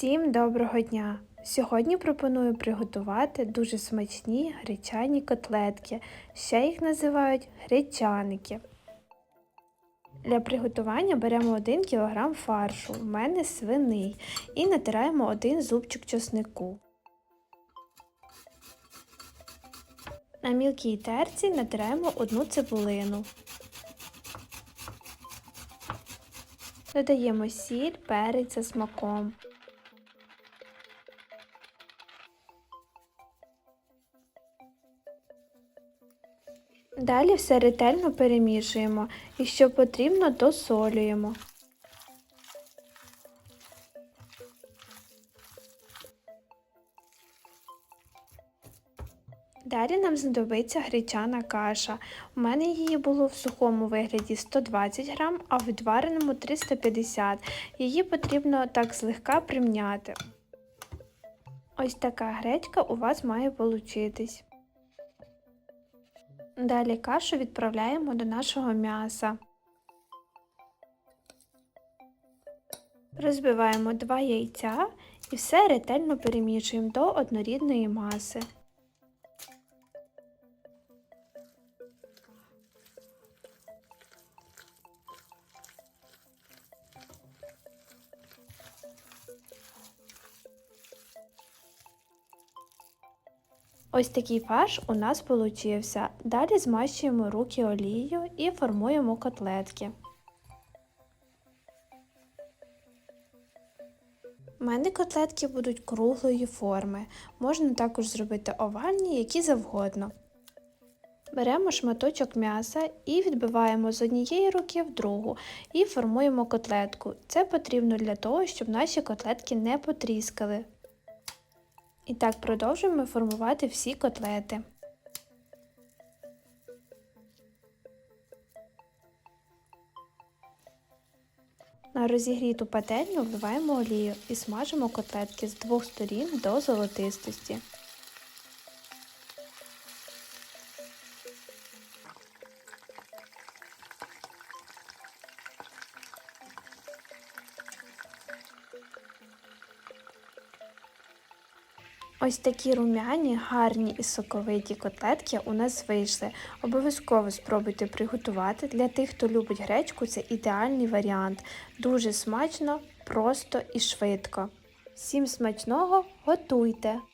Всім доброго дня! Сьогодні пропоную приготувати дуже смачні гречані котлетки. Ще їх називають гречаники. Для приготування беремо 1 кг фаршу, в мене свиний, і натираємо один зубчик чеснику. На мілкій терці натираємо одну цибулину. Додаємо сіль, перець за смаком. Далі все ретельно перемішуємо і що потрібно, досолюємо. Далі нам знадобиться гречана каша. У мене її було в сухому вигляді 120 грам, а в відвареному 350 Її потрібно так злегка примняти. Ось така гречка у вас має получитись. Далі кашу відправляємо до нашого м'яса. Розбиваємо 2 яйця і все ретельно перемішуємо до однорідної маси. Ось такий фарш у нас получився. Далі змащуємо руки олією і формуємо котлетки. У мене котлетки будуть круглої форми. Можна також зробити овальні, які завгодно. Беремо шматочок м'яса і відбиваємо з однієї руки в другу і формуємо котлетку. Це потрібно для того, щоб наші котлетки не потріскали. І так продовжуємо формувати всі котлети. На розігріту пательню вливаємо олію і смажимо котлетки з двох сторін до золотистості. Ось такі рум'яні, гарні і соковиті котлетки у нас вийшли. Обов'язково спробуйте приготувати. Для тих, хто любить гречку, це ідеальний варіант. Дуже смачно, просто і швидко. Всім смачного готуйте!